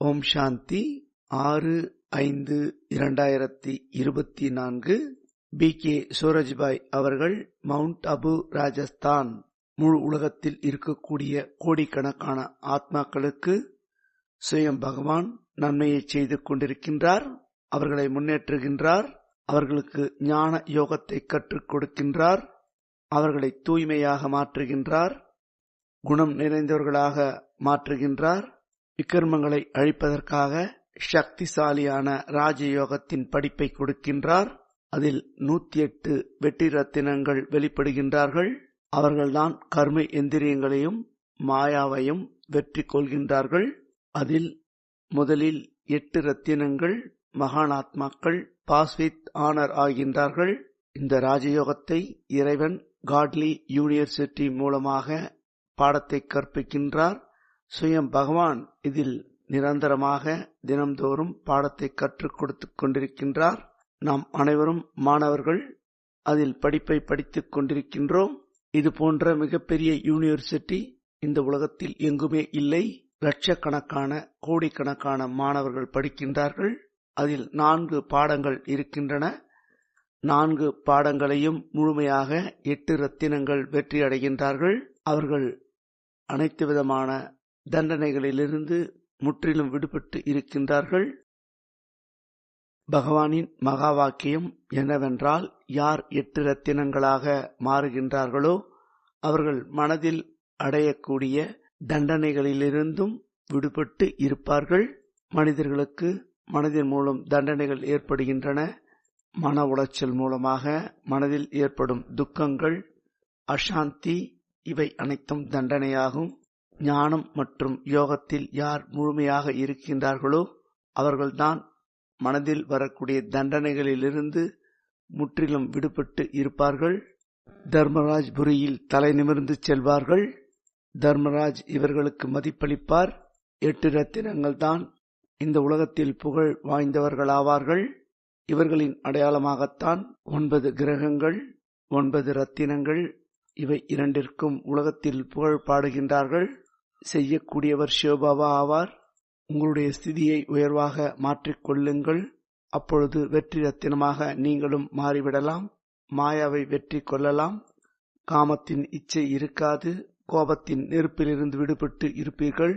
ஓம் சாந்தி. ஆறு ஐந்து இரண்டாயிரத்தி இருபத்தி நான்கு. பி. கே. சூரஜ்பாய் அவர்கள் மவுண்ட் அபு ராஜஸ்தான் முழு உலகத்தில் இருக்கக்கூடிய கோடிக்கணக்கான ஆத்மாக்களுக்கு சுயம் பகவான் நன்மையை செய்து கொண்டிருக்கின்றார் அவர்களை முன்னேற்றுகின்றார் அவர்களுக்கு ஞான யோகத்தை கற்றுக் கொடுக்கின்றார் அவர்களை தூய்மையாக மாற்றுகின்றார் குணம் நிறைந்தவர்களாக மாற்றுகின்றார் விக்கிரமங்களை அழிப்பதற்காக சக்திசாலியான ராஜயோகத்தின் படிப்பை கொடுக்கின்றார். அதில் நூத்தி எட்டு வெற்றி ரத்தினங்கள் வெளிப்படுகின்றார்கள். அவர்கள்தான் கர்ம எந்திரியங்களையும் மாயாவையும் வெற்றி கொள்கின்றார்கள். அதில் முதலில் எட்டு ரத்தினங்கள் மகானாத்மாக்கள் பாஸ்வித் ஆனர் ஆகின்றார்கள். இந்த ராஜயோகத்தை இறைவன் காட்லி யூனிவர்சிட்டி மூலமாக பாடத்தை கற்பிக்கின்றார். சுயம் பகவான் இதில் நிரந்தரமாக தினம்தோறும் பாடத்தை கற்றுக் கொடுத்துக் கொண்டிருக்கின்றார். நாம் அனைவரும் மாணவர்கள் அதில் படிப்பை படித்துக் கொண்டிருக்கின்றோம். இது போன்ற மிகப்பெரிய யூனிவர்சிட்டி இந்த உலகத்தில் எங்குமே இல்லை. லட்சக்கணக்கான கோடிக்கணக்கான மாணவர்கள் படிக்கின்றார்கள். அதில் நான்கு பாடங்கள் இருக்கின்றன. நான்கு பாடங்களையும் முழுமையாக எட்டு ரத்தினங்கள் வெற்றி அடைகின்றார்கள் அவர்கள் அனைத்து விதமான தண்டனைகளிலிருந்து முற்றிலும் விடுபட்டு இருக்கின்றார்கள். பகவானின் மகா வாக்கியம் என்னவென்றால் யார் எட்டு ரத்தினங்களாக மாறுகின்றார்களோ அவர்கள் மனதில் அடையக்கூடிய தண்டனைகளிலிருந்தும் விடுபட்டு இருப்பார்கள். மனிதர்களுக்கு மனதின் மூலம் தண்டனைகள் ஏற்படுகின்றன. மன உளைச்சல் மூலமாக மனதில் ஏற்படும் துக்கங்கள் அசாந்தி இவை அனைத்தும் தண்டனையாகும். ஞானம் மற்றும் யோகத்தில் யார் முழுமையாக இருக்கின்றார்களோ அவர்கள்தான் மனதில் வரக்கூடிய தண்டனைகளிலிருந்து முற்றிலும் விடுபட்டு இருப்பார்கள். தர்மராஜ் புரியில் தலை நிமிர்ந்து செல்வார்கள். தர்மராஜ் இவர்களுக்கு மதிப்பளிப்பார். எட்டு ரத்தினங்கள் தான் இந்த உலகத்தில் புகழ் வாய்ந்தவர்களாவார்கள். இவர்களின் அடையாளமாகத்தான் ஒன்பது கிரகங்கள் ஒன்பது ரத்தினங்கள் இவை இரண்டிற்கும் உலகத்தில் புகழ் பாடுகின்றார்கள். செய்யக்கூடியவர் சிவபாபா ஆவார். உங்களுடைய ஸ்திதியை உயர்வாக மாற்றிக்கொள்ளுங்கள். அப்பொழுது வெற்றி ரத்தினமாக நீங்களும் மாறிவிடலாம். மாயாவை வெற்றி கொள்ளலாம். காமத்தின் இச்சை இருக்காது. கோபத்தின் நெருப்பிலிருந்து விடுபட்டு இருப்பீர்கள்.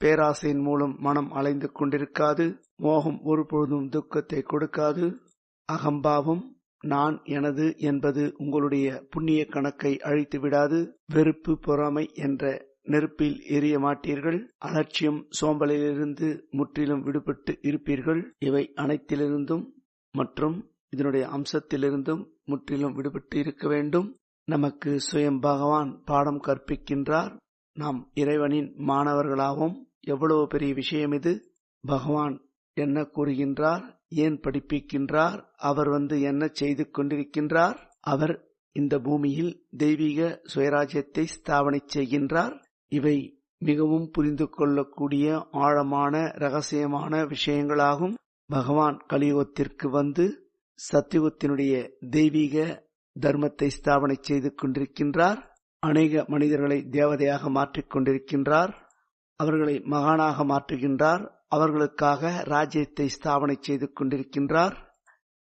பேராசையின் மூலம் மனம் அலைந்து கொண்டிருக்காது. மோகம் ஒருபொழுதும் துக்கத்தை கொடுக்காது. அகம்பாவம் நான் எனது என்பது உங்களுடைய புண்ணிய கணக்கை அழித்து விடாது வெறுப்பு பொறாமை என்ற நெருப்பில் எரிய மாட்டீர்கள் அலட்சியம் சோம்பலிலிருந்து முற்றிலும் விடுபட்டு இருப்பீர்கள். இவை அனைத்திலிருந்தும் மற்றும் இதனுடைய அம்சத்திலிருந்தும் முற்றிலும் விடுபட்டு இருக்க வேண்டும். நமக்கு சுயம் பகவான் பாடம் கற்பிக்கின்றார். நாம் இறைவனின் மாணவர்களாகவும் எவ்வளவு பெரிய விஷயம் இது. பகவான் என்ன கூறுகின்றார்? ஏன் படிப்பிக்கின்றார்? அவர் வந்து என்ன செய்து கொண்டிருக்கின்றார்? அவர் இந்த பூமியில் தெய்வீக சுயராஜ்யத்தை ஸ்தாபனை செய்கின்றார். இவை மிகவும் புரிந்து கொள்ளக்கூடிய ஆழமான ரகசியமான விஷயங்களாகும். பகவான் கலியுகத்திற்கு வந்து சத்தியுகத்தினுடைய தெய்வீக தர்மத்தை ஸ்தாபனை செய்து கொண்டிருக்கின்றார். அநேக மனிதர்களை தேவதையாக மாற்றிக் கொண்டிருக்கின்றார். அவர்களை மகானாக மாற்றுகின்றார். அவர்களுக்காக ராஜ்யத்தை ஸ்தாபனை செய்து கொண்டிருக்கின்றார்.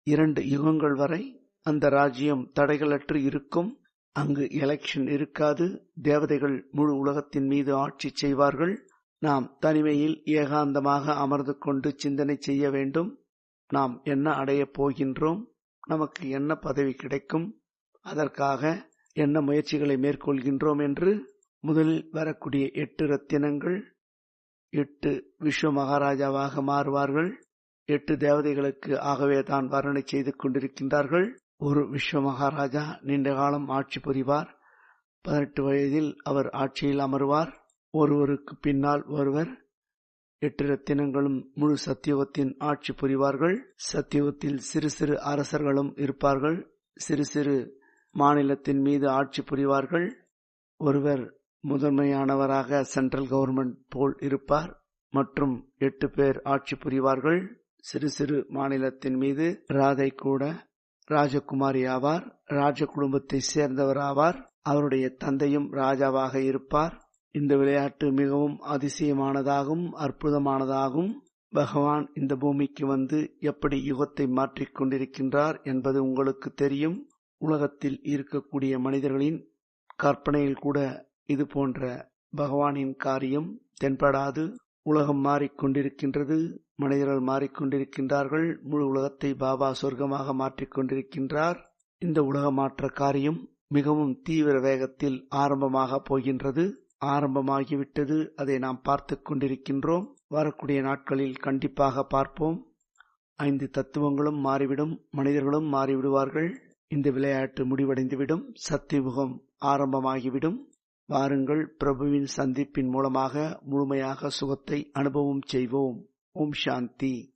இரண்டு யுகங்கள் வரை அந்த ராஜ்யம் தடைகளற்று இருக்கும். அங்கு எலெக்ஷன் இருக்காது. தேவதைகள் முழு உலகத்தின் மீது ஆட்சி செய்வார்கள். நாம் தனிமையில் ஏகாந்தமாக அமர்ந்து கொண்டு சிந்தனை செய்ய வேண்டும். நாம் என்ன அடையப் போகின்றோம்? நமக்கு என்ன பதவி கிடைக்கும்? அதற்காக என்ன முயற்சிகளை மேற்கொள்கின்றோம் என்று முதலில் வரக்கூடிய எட்டு ரத்தினங்கள் எட்டு விஸ்வ மகாராஜாவாக மாறுவார்கள். எட்டு தேவதைகளுக்கு ஆகவே தான் வர்ணனை செய்து கொண்டிருக்கின்றார்கள். ஒரு விஸ்வ மகாராஜா நீண்ட காலம் ஆட்சி புரிவார். பதினெட்டு வயதில் அவர் ஆட்சியில் அமர்வார். ஒருவருக்கு பின்னால் ஒருவர். எட்டு ரத்தினங்களும் முழு சத்தியுகத்தின் ஆட்சி புரிவார்கள். சத்தியுகத்தில் சிறு சிறு அரசர்களும் இருப்பார்கள். சிறு சிறு மாநிலத்தின் மீது ஆட்சி புரிவார்கள். ஒருவர் முதன்மையானவராக சென்ட்ரல் கவர்மெண்ட் போல் இருப்பார். மற்றும் எட்டு பேர் ஆட்சி புரிவார்கள். சிறு சிறு மாநிலத்தின் மீது ராதை கூட ராஜகுமாரி ஆவார் ராஜ குடும்பத்தை சேர்ந்தவர் ஆவார் அவருடைய தந்தையும் ராஜாவாக இருப்பார். இந்த விளையாட்டு மிகவும் அதிசயமானதாகும் அற்புதமானதாகும். பகவான் இந்த பூமிக்கு வந்து எப்படி யுகத்தை மாற்றிக் கொண்டிருக்கின்றார் என்பது உங்களுக்கு தெரியும். உலகத்தில் இருக்கக்கூடிய மனிதர்களின் கற்பனையில் கூட இது போன்ற பகவானின் காரியம் தென்படாது. உலகம் மாறிக்கொண்டிருக்கின்றது மனிதர்கள் மாறிக்கொண்டிருக்கின்றார்கள் முழு உலகத்தை பாபா சொர்க்கமாக மாற்றிக் கொண்டிருக்கின்றார். இந்த உலக மாற்ற காரியம் மிகவும் தீவிர வேகத்தில் ஆரம்பமாக போகின்றது. ஆரம்பமாகிவிட்டது அதை நாம் பார்த்து கொண்டிருக்கின்றோம். வரக்கூடிய நாட்களில் கண்டிப்பாக பார்ப்போம். ஐந்து தத்துவங்களும் மாறிவிடும் மனிதர்களும் மாறிவிடுவார்கள். இந்த விளையாட்டு முடிவடைந்துவிடும் சத்தியுகம் ஆரம்பமாகிவிடும். வாருங்கள் பிரபுவின் சந்திப்பின் மூலமாக முழுமையாக சுகத்தை அனுபவம் செய்வோம். ஓம் சாந்தி.